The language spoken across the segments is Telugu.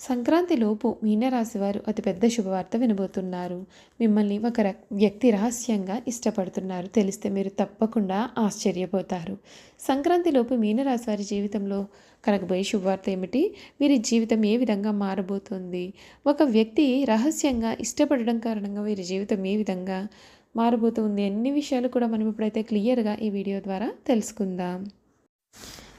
సంక్రాంతి లోపు మీనరాశి వారు అతిపెద్ద శుభవార్త వినబోతున్నారు. మిమ్మల్ని ఒక వ్యక్తి రహస్యంగా ఇష్టపడుతున్నారు. తెలిస్తే మీరు తప్పకుండా ఆశ్చర్యపోతారు. సంక్రాంతి లోపు మీనరాశి వారి జీవితంలో కలగబోయే శుభవార్త ఏమిటి? వీరి జీవితం ఏ విధంగా మారబోతుంది? ఒక వ్యక్తి రహస్యంగా ఇష్టపడడం కారణంగా వీరి జీవితం ఏ విధంగా మారబోతుంది? అన్ని విషయాలు కూడా మనం ఇప్పుడైతే క్లియర్గా ఈ వీడియో ద్వారా తెలుసుకుందాం.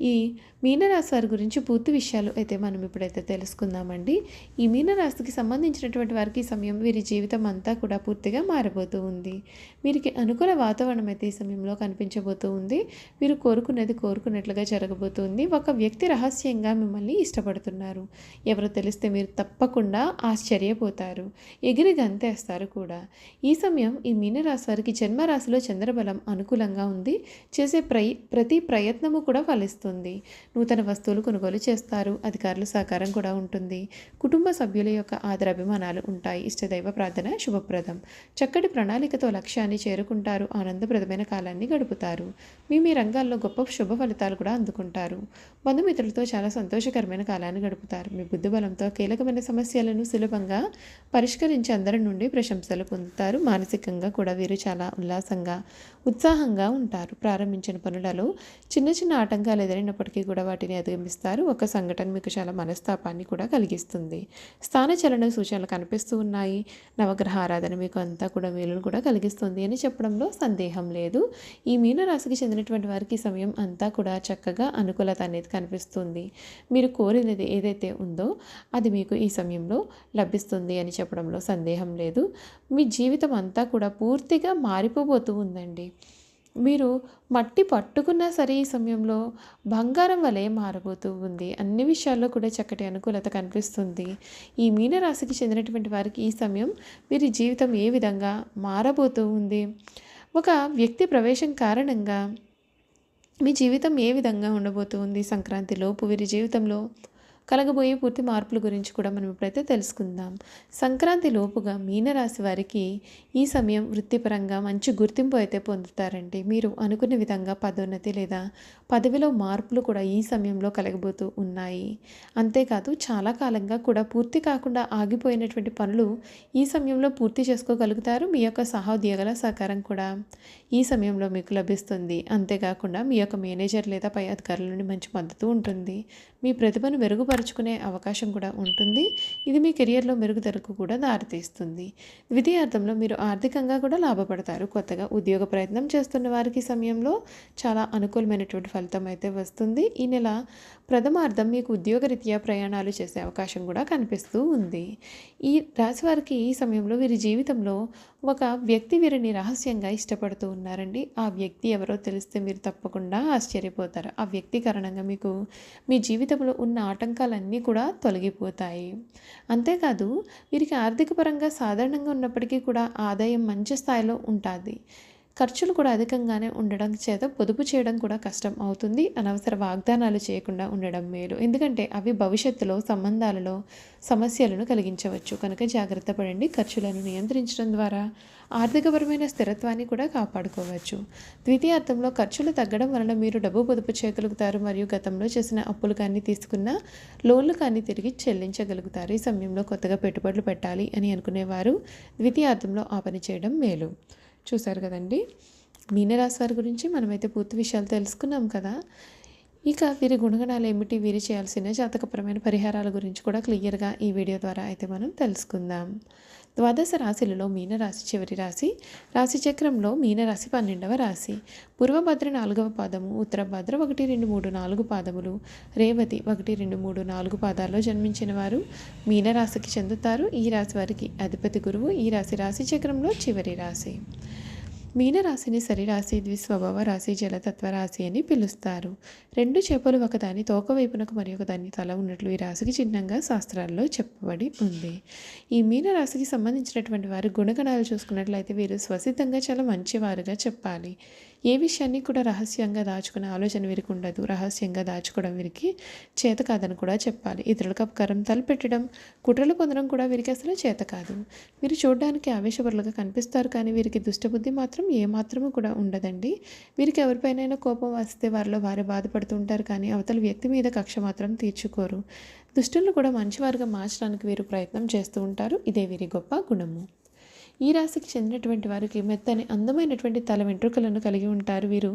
ఈ మీనరాశి వారి గురించి పూర్తి విషయాలు అయితే మనం ఇప్పుడైతే తెలుసుకుందామండి. ఈ మీనరాశికి సంబంధించినటువంటి వారికి ఈ సమయం వీరి జీవితం అంతా కూడా పూర్తిగా మారబోతూ ఉంది. వీరికి అనుకూల వాతావరణం అయితే ఈ సమయంలో కనిపించబోతూ ఉంది. మీరు కోరుకున్నది కోరుకున్నట్లుగా జరగబోతుంది ఒక వ్యక్తి రహస్యంగా మిమ్మల్ని ఇష్టపడుతున్నారు. ఎవరో తెలిస్తే మీరు తప్పకుండా ఆశ్చర్యపోతారు. ఎగిరి గంతేస్తారు కూడా. ఈ సమయం ఈ మీనరాశి వారికి జన్మరాశిలో చంద్రబలం అనుకూలంగా ఉంది. చేసే ప్రయ ప్రతి ప్రయత్నము కూడా ఫలిస్తుంది నూతన వస్తువులు కొనుగోలు చేస్తారు. అధికారుల సహకారం కూడా ఉంటుంది. కుటుంబ సభ్యుల యొక్క ఆదరాభిమానాలు ఉంటాయి. ఇష్టదైవ ప్రార్థన శుభప్రదం. చక్కటి ప్రణాళికతో లక్ష్యాన్ని చేరుకుంటారు. ఆనందప్రదమైన కాలాన్ని గడుపుతారు. మీ మీ రంగాల్లో గొప్ప శుభ ఫలితాలు కూడా అందుకుంటారు. బంధుమిత్రులతో చాలా సంతోషకరమైన కాలాన్ని గడుపుతారు. మీ బుద్ధిబలంతో కీలకమైన సమస్యలను సులభంగా పరిష్కరించి అందరి నుండి ప్రశంసలు పొందుతారు. మానసికంగా కూడా వీరు చాలా ఉల్లాసంగా ఉత్సాహంగా ఉంటారు. ప్రారంభించిన పనులలో చిన్న చిన్న ఆటంకాలు ఎదురైనప్పటికీ కూడా వాటిని అధిగమిస్తారు. ఒక సంఘటన మీకు చాలా మనస్తాపాన్ని కూడా కలిగిస్తుంది. స్థాన చలన సూచనలు కనిపిస్తూ ఉన్నాయి. నవగ్రహ ఆరాధన మీకు అంతా కూడా మేలును కూడా కలిగిస్తుంది అని చెప్పడంలో సందేహం లేదు. ఈ మీనరాశికి చెందినటువంటి వారికి సమయం అంతా కూడా చక్కగా అనుకూలత అనేది కనిపిస్తుంది. మీరు కోరినది ఏదైతే ఉందో అది మీకు ఈ సమయంలో లభిస్తుంది అని చెప్పడంలో సందేహం లేదు. మీ జీవితం అంతా కూడా పూర్తిగా మారిపోబోతూ ఉందండి. మీరు మట్టి పట్టుకున్నా సరే ఈ సమయంలో బంగారం వలె మారబోతూ ఉంది. అన్ని విషయాల్లో కూడా చక్కటి అనుకూలత కనిపిస్తుంది. ఈ మీనరాశికి చెందినటువంటి వారికి ఈ సమయం వీరి జీవితం ఏ విధంగా మారబోతూ ఉంది? ఒక వ్యక్తి ప్రవేశం కారణంగా మీ జీవితం ఏ విధంగా ఉండబోతుంది సంక్రాంతిలోపు వీరి జీవితంలో కలగబోయే పూర్తి మార్పుల గురించి కూడా మనం ఇప్పుడైతే తెలుసుకుందాం. సంక్రాంతి లోపుగా మీనరాశి వారికి ఈ సమయం వృత్తిపరంగా మంచి గుర్తింపు అయితే పొందుతారండి. మీరు అనుకున్న విధంగా పదోన్నతి లేదా పదవిలో మార్పులు కూడా ఈ సమయంలో కలగబోతూ ఉన్నాయి. అంతేకాదు చాలా కాలంగా కూడా పూర్తి కాకుండా ఆగిపోయినటువంటి పనులు ఈ సమయంలో పూర్తి చేసుకోగలుగుతారు. మీ యొక్క సహోద్యోగుల సహకారం కూడా ఈ సమయంలో మీకు లభిస్తుంది. అంతేకాకుండా మీ యొక్క మేనేజర్ లేదా పై అధికారుల నుండి మంచి మద్దతు ఉంటుంది. మీ ప్రతిభను మెరుగుపరుచుకునే అవకాశం కూడా ఉంటుంది. ఇది మీ కెరియర్లో మెరుగుదలకు కూడా దారితీస్తుంది. ద్వితీయార్థంలో మీరు ఆర్థికంగా కూడా లాభపడతారు. కొత్తగా ఉద్యోగ ప్రయత్నం చేస్తున్న వారికి సమయంలో చాలా అనుకూలమైనటువంటి ఫలితం అయితే వస్తుంది. ఈ నెల ప్రథమార్థం మీకు ఉద్యోగరీత్యా ప్రయాణాలు చేసే అవకాశం కూడా కనిపిస్తూ ఉంది. ఈ రాశి వారికి ఈ సమయంలో వీరి జీవితంలో ఒక వ్యక్తి వీరిని రహస్యంగా ఇష్టపడుతూ ఉన్నారండి. ఆ వ్యక్తి ఎవరో తెలిస్తే మీరు తప్పకుండా ఆశ్చర్యపోతారు. ఆ వ్యక్తి కారణంగా మీకు మీ జీవితంలో ఉన్న ఆటంకాలన్నీ కూడా తొలగిపోతాయి. అంతేకాదు వీరికి ఆర్థిక పరంగా సాధారణంగా ఉన్నప్పటికీ కూడా ఆదాయం మంచి స్థాయిలో ఉంటుంది. ఖర్చులు కూడా అధికంగానే ఉండడం చేత పొదుపు చేయడం కూడా కష్టం అవుతుంది. అనవసర వాగ్దానాలు చేయకుండా ఉండడం మేలు. ఎందుకంటే అవి భవిష్యత్తులో సంబంధాలలో సమస్యలను కలిగించవచ్చు. కనుక జాగ్రత్త పడండి. ఖర్చులను నియంత్రించడం ద్వారా ఆర్థికపరమైన స్థిరత్వాన్ని కూడా కాపాడుకోవచ్చు. ద్వితీయార్థంలో ఖర్చులు తగ్గడం వలన మీరు డబ్బు పొదుపు చేయగలుగుతారు మరియు గతంలో చేసిన అప్పులు కానీ తీసుకున్న లోన్లు కానీ తిరిగి చెల్లించగలుగుతారు. ఈ సమయంలో కొత్తగా పెట్టుబడులు పెట్టాలి అని అనుకునేవారు. ద్వితీయార్థంలో ఆ పని చేయడం మేలు. చూశారు కదండి. మీనరాశి వారి గురించి మనమైతే పూర్తి విషయాలు తెలుసుకున్నాం కదా. ఇక వీరి గుణగణాలు ఏమిటి? వీరి చేయాల్సిన జాతకపరమైన పరిహారాల గురించి కూడా క్లియర్గా ఈ వీడియో ద్వారా అయితే మనం తెలుసుకుందాం. ద్వాదశ రాశులలో మీనరాశి చివరి రాశి రాశిచక్రంలో మీనరాశి పన్నెండవ రాశి. పూర్వభద్ర నాలుగవ పాదము ఉత్తరభద్ర ఒకటి రెండు మూడు నాలుగు పాదములు రేవతి ఒకటి రెండు మూడు నాలుగు పాదాల్లో జన్మించిన వారు మీనరాశికి చెందుతారు. ఈ రాశి వారికి అధిపతి గురువు ఈ రాశి రాశిచక్రంలో చివరి రాశి. మీనరాశిని సరిరాశి ద్విస్వభావ రాశి జలతత్వ రాశి అని పిలుస్తారు. రెండు చేపలు ఒకదాని తోక వైపునకు మరి ఒకదాని తల ఉన్నట్లు ఈ రాశికి చిహ్నంగా శాస్త్రాల్లో చెప్పబడి ఉంది. ఈ మీనరాశికి సంబంధించినటువంటి వారి గుణగణాలు చూసుకున్నట్లయితే వీరు స్వసిద్ధంగా చాలా మంచివారుగా చెప్పాలి. ఏ విషయాన్ని కూడా రహస్యంగా దాచుకునే ఆలోచన వీరికి ఉండదు. రహస్యంగా దాచుకోవడం వీరికి చేత కాదని కూడా చెప్పాలి. ఇతరులకు అపకారం తలపెట్టడం కుట్రలు పొందడం కూడా వీరికి అసలు చేత కాదు. వీరు చూడడానికి ఆవేశపరులుగా కనిపిస్తారు కానీ వీరికి దుష్టబుద్ధి మాత్రం ఏమాత్రము కూడా ఉండదండి. వీరికి ఎవరిపైనైనా కోపం వస్తే వారిలో వారే బాధపడుతూ ఉంటారు కానీ అవతల వ్యక్తి మీద కక్ష మాత్రం తీర్చుకోరు. దుష్టులను కూడా మంచివారుగా మార్చడానికి వీరు ప్రయత్నం చేస్తూ ఉంటారు. ఇదే వీరి గొప్ప గుణము. ఈ రాశికి చెందినటువంటి వారికి మెత్తని అందమైనటువంటి తల వెంట్రుకలను కలిగి ఉంటారు. వీరు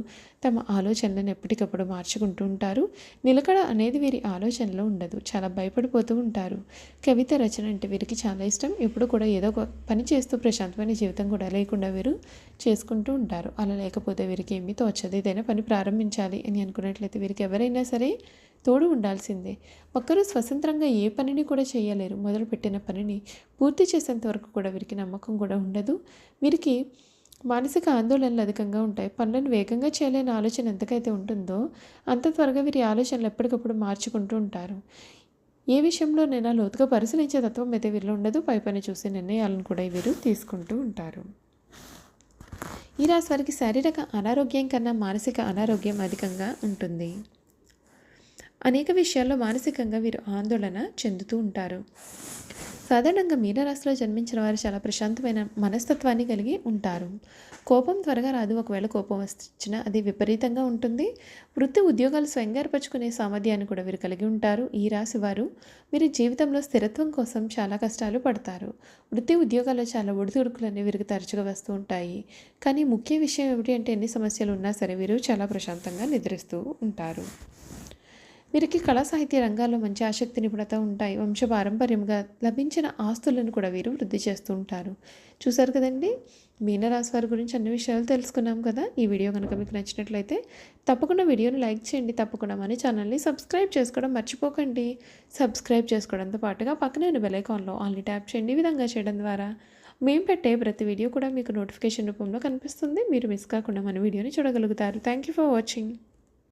తమ ఆలోచనలను ఎప్పటికప్పుడు మార్చుకుంటూ ఉంటారు. నిలకడ అనేది వీరి ఆలోచనలో ఉండదు. చాలా భయపడిపోతూ ఉంటారు. కవిత రచన అంటే వీరికి చాలా ఇష్టం. ఎప్పుడు కూడా ఏదో ఒక పని చేస్తూ ప్రశాంతమైన జీవితం కూడా లేకుండా వీరు చేసుకుంటూ ఉంటారు. అలా లేకపోతే వీరికి ఏమీ తోచదు. ఏదైనా పని ప్రారంభించాలి అని అనుకున్నట్లయితే వీరికి ఎవరైనా సరే తోడు ఉండాల్సిందే. ఒక్కరూ స్వతంత్రంగా ఏ పనిని కూడా చేయలేరు. మొదలుపెట్టిన పనిని పూర్తి చేసేంత వరకు కూడా వీరికి నమ్మకం కూడా ఉండదు. వీరికి మానసిక ఆందోళనలు అధికంగా ఉంటాయి. పనులను వేగంగా చేయలేని ఆలోచన ఎంతకైతే ఉంటుందో అంత త్వరగా వీరి ఆలోచనలు ఎప్పటికప్పుడు మార్చుకుంటూ ఉంటారు. ఏ విషయంలోనైనా లోతుగా పరిశీలించే తత్వం అయితే వీరిలో ఉండదు. పై పని చూసే నిర్ణయాలను కూడా వీరు తీసుకుంటూ ఉంటారు. ఈ రాశి వారికి శారీరక అనారోగ్యం కన్నా మానసిక అనారోగ్యం అధికంగా ఉంటుంది. అనేక విషయాల్లో మానసికంగా వీరు ఆందోళన చెందుతూ ఉంటారు. సాధారణంగా మీనరాశిలో జన్మించిన వారు చాలా ప్రశాంతమైన మనస్తత్వాన్ని కలిగి ఉంటారు. కోపం త్వరగా రాదు. ఒకవేళ కోపం వచ్చినా అది విపరీతంగా ఉంటుంది. వృత్తి ఉద్యోగాలు స్వయంగా ఏర్పరచుకునే సామర్థ్యాన్ని కూడా వీరు కలిగి ఉంటారు. ఈ రాశి వారు వీరి జీవితంలో స్థిరత్వం కోసం చాలా కష్టాలు పడతారు. వృత్తి ఉద్యోగాల్లో చాలా ఒడిదుడుకులు అనేవి వీరికి తరచుగా వస్తూ ఉంటాయి. కానీ ముఖ్య విషయం ఏమిటి అంటే ఎన్ని సమస్యలు ఉన్నా సరే వీరు చాలా ప్రశాంతంగా నిద్రిస్తూ ఉంటారు. వీరికి కళా సాహిత్య రంగాల్లో మంచి ఆసక్తి నిపుణత ఉంటాయి. వంశ పారంపర్యంగా లభించిన ఆస్తులను కూడా వీరు వృద్ధి చేస్తూ ఉంటారు. చూసారు కదండి? మీనరాశి వారి గురించి అన్ని విషయాలు తెలుసుకున్నాం కదా? ఈ వీడియో కనుక మీకు నచ్చినట్లయితే తప్పకుండా వీడియోని లైక్ చేయండి. తప్పకుండా మన ఛానల్ని సబ్స్క్రైబ్ చేసుకోవడం మర్చిపోకండి. సబ్స్క్రైబ్ చేసుకోవడంతో పాటుగా పక్కనే ఉన్న బెలైకాన్లో ఆన్లీ ట్యాప్ చేయండి. ఈ విధంగా చేయడం ద్వారా మేము పెట్టే ప్రతి వీడియో కూడా మీకు నోటిఫికేషన్ రూపంలో కనిపిస్తుంది. మీరు మిస్ కాకుండా మన వీడియోని చూడగలుగుతారు. Thank you for watching.